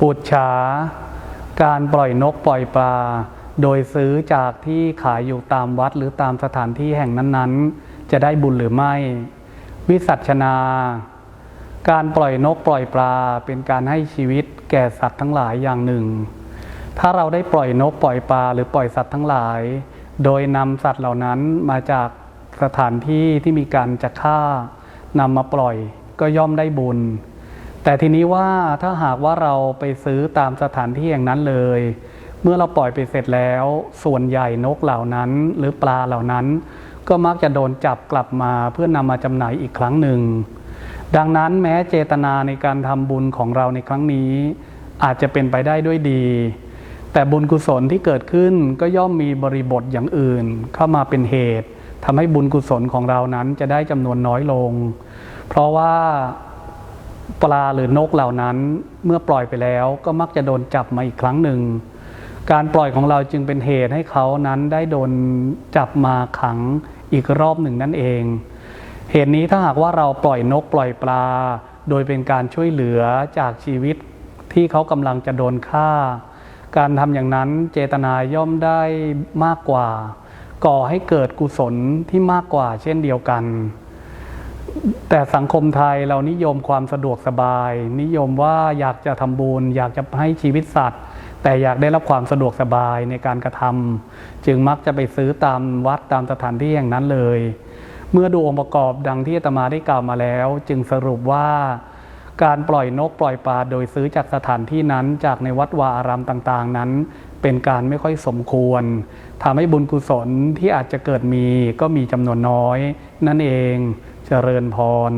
ปุจฉา การปล่อยนกปล่อยปลา โดยซื้อจากที่ขายอยู่ตามวัดหรือตามสถานที่แห่งนั้นๆ จะได้บุญหรือไม่ วิสัชนา การปล่อยนกปล่อยปลาเป็นการให้ชีวิตแก่สัตว์ทั้งหลายอย่างหนึ่ง ถ้าเราได้ปล่อยนกปล่อยปลาหรือปล่อยสัตว์ทั้งหลาย โดยนำสัตว์เหล่านั้นมาจากสถานที่ที่มีการจะฆ่านำมาปล่อยก็ย่อมได้บุญ แต่ทีนี้ว่าถ้าหากว่าเราไปซื้อตามสถานที่อย่างนั้นเลย เมื่อเราปล่อยไปเสร็จแล้ว ส่วนใหญ่นกเหล่านั้น หรือปลาเหล่านั้น ก็มักจะโดนจับกลับมาเพื่อนำมาจำหน่ายอีกครั้งหนึ่ง ดังนั้นแม้เจตนาในการทำบุญของเราในครั้งนี้ อาจจะเป็นไปได้ด้วยดี แต่บุญกุศลที่เกิดขึ้นก็ย่อมมีบริบทอย่างอื่น เข้ามาเป็นเหตุทำให้บุญกุศลของเรานั้นจะได้จำนวนน้อยลง เพราะว่า ปลาหรือนกเหล่านั้นเมื่อปล่อยไปแล้วก็มักจะโดนจับมาอีกครั้งหนึ่ง การปล่อยของเราจึงเป็นเหตุให้เขานั้นได้โดนจับมาขังอีกรอบหนึ่งนั่นเอง เหตุนี้ถ้าหากว่าเราปล่อยนกปล่อยปลา โดยเป็นการช่วยเหลือจากชีวิตที่เขากำลังจะโดนฆ่า การทำอย่างนั้นเจตนาย่อมได้มากกว่า ก่อให้เกิดกุศลที่มากกว่าเช่นเดียวกัน แต่สังคมไทยเรานิยมความสะดวกสบาย นิยมว่าอยากจะทำบุญอยากจะให้ชีวิตสัตว์ แต่อยากได้รับความสะดวกสบายในการกระทำจึงมักจะไปซื้อตามวัดตามสถานที่อย่างนั้นเลย เมื่อดูองค์ประกอบดังที่อาตมาได้กล่าวมาแล้ว จึงสรุปว่าการปล่อยนกปล่อยปลาโดยซื้อจากสถานที่นั้นจากในวัดวาอารามต่างๆนั้น เป็นการไม่ค่อยสมควรทำให้บุญกุศลที่อาจจะเกิดมีก็มีจำนวนน้อย นั่นเอง เจริญพร